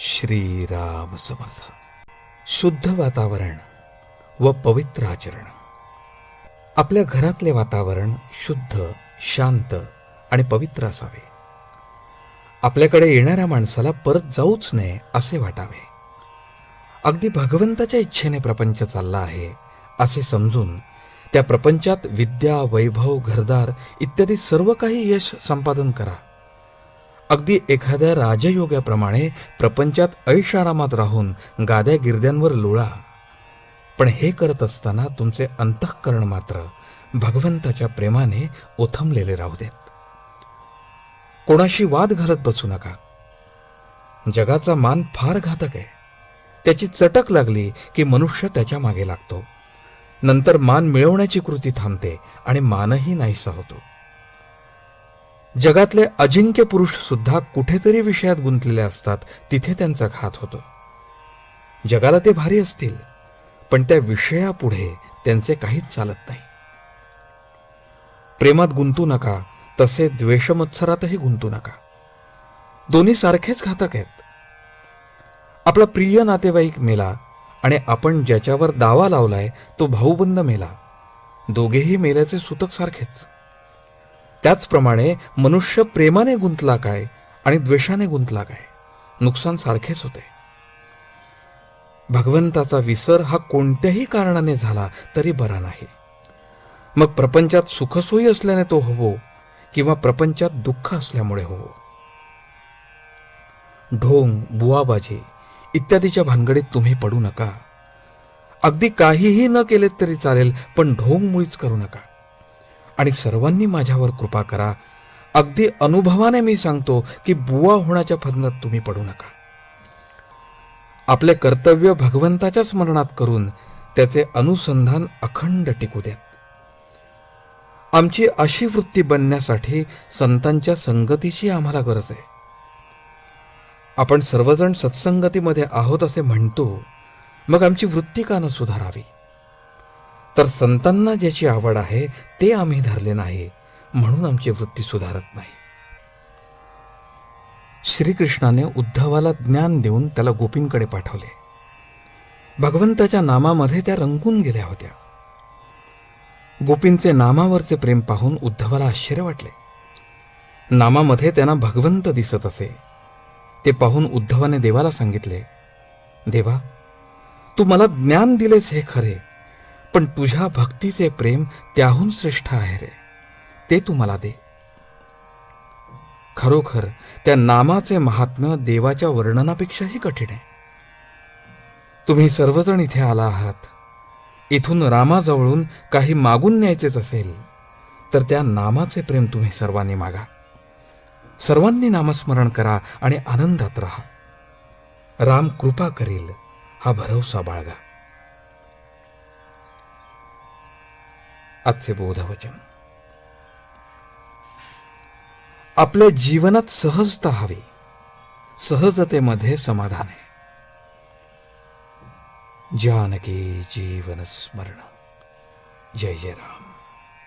श्रीराम समर्थ. शुद्ध वातावरण व पवित्र आचरण. आपल्या घरातले वातावरण शुद्ध शांत आणि पवित्र असावे. आपल्याकडे येणाऱ्या माणसाला परत जाऊच नये असे वाटावे. अगदी भगवंताच्या इच्छेने प्रपंच चालला आहे असे समजून त्या प्रपंचात विद्या वैभव घरदार इत्यादी सर्व काही यश संपादन करा. अगदी एखाद्या राजयोगाप्रमाणे प्रपंचात ऐशारामात राहून गाद्या गिरद्यांवर लोळा. पण हे करत असताना तुमचे अंतःकरण मात्र भगवंताच्या प्रेमाने ओथमलेले राहू देत. कोणाशी वाद घालत बसू नका. जगाचा मान फार घातक आहे. त्याची चटक लागली की मनुष्य त्याच्यामागे लागतो. नंतर मान मिळवण्याची कृती थांबते आणि मानही नाहीसा होतो. जगातले अजिंक्य पुरुष सुद्धा कुठेतरी विषयात गुंतलेले असतात तिथे त्यांचा घात होतो. जगाला ते भारी असतील पण त्या विषयापुढे त्यांचे काहीच चालत नाही. प्रेमात गुंतू नका तसे द्वेषमत्सरातही गुंतू नका. दोन्ही सारखेच घातक आहेत. आपला प्रिय नातेवाईक मेला आणि आपण ज्याच्यावर दावा लावलाय तो भाऊबंद मेला. दोघेही मेल्याचे सूतक सारखेच. त्याचप्रमाणे मनुष्य प्रेमाने गुंतला काय आणि द्वेषाने गुंतला काय? नुकसान सारखेच होते. भगवंताचा विसर हा कोणत्याही कारणाने झाला तरी बरा नाही. मग प्रपंचात सुखसोयी असल्याने तो होवो किंवा प्रपंचात दुःख असल्यामुळे होवो? ढोंग बुवाबाजी इत्यादीच्या भानगडीत तुम्ही पडू नका. अगदी काहीही न केलेत तरी चालेल पण ढोंग मुळीच करू नका. आणि सर्वांनी माझ्यावर कृपा करा. अगदी अनुभवाने मी सांगतो की बुवा होण्याच्या फंदात तुम्ही पडू नका. आपले कर्तव्य भगवंताच्या स्मरणात करून त्याचे अनुसंधान अखंड टिकू देत. आमची अशी वृत्ती बनण्यासाठी संतांच्या संगतीची आम्हाला गरज आहे. आपण सर्वजण सत्संगतीमध्ये आहोत असे म्हणतो मग आमची वृत्ती का न सुधारावी? तर संतांना ज्याची आवड आहे ते आम्ही धरले नाही म्हणून आमची वृत्ती सुधारत नाही. श्रीकृष्णाने उद्धवाला ज्ञान देऊन त्याला गोपींकडे पाठवले. भगवंताच्या नामामध्ये त्या रंगून गेल्या होत्या. गोपींचे नामावरचे प्रेम पाहून उद्धवाला आश्चर्य वाटले. नामामध्ये त्यांना भगवंत दिसत असे. ते पाहून उद्धवाने देवाला सांगितले देवा तू मला ज्ञान दिलेस हे खरे पण तुझ्या भक्तीचे प्रेम त्याहून श्रेष्ठ आहे रे. ते तू मला दे. खरोखर त्या नामाचे महात्म्य देवाच्या वर्णनापेक्षाही कठीण आहे. तुम्ही सर्वजण इथे आला आहात. इथून रामाजवळून काही मागून न्यायचेच असेल तर त्या नामाचे प्रेम तुम्ही सर्वांनी मागा. सर्वांनी नामस्मरण करा आणि आनंदात राहा. राम कृपा करील हा भरवसा बाळगा. आजचे बोधवचन आपल्या जीवनात सहजता हवी. सहजतेमध्ये समाधान आहे. जानकी जीवन स्मरण. जय जय राम.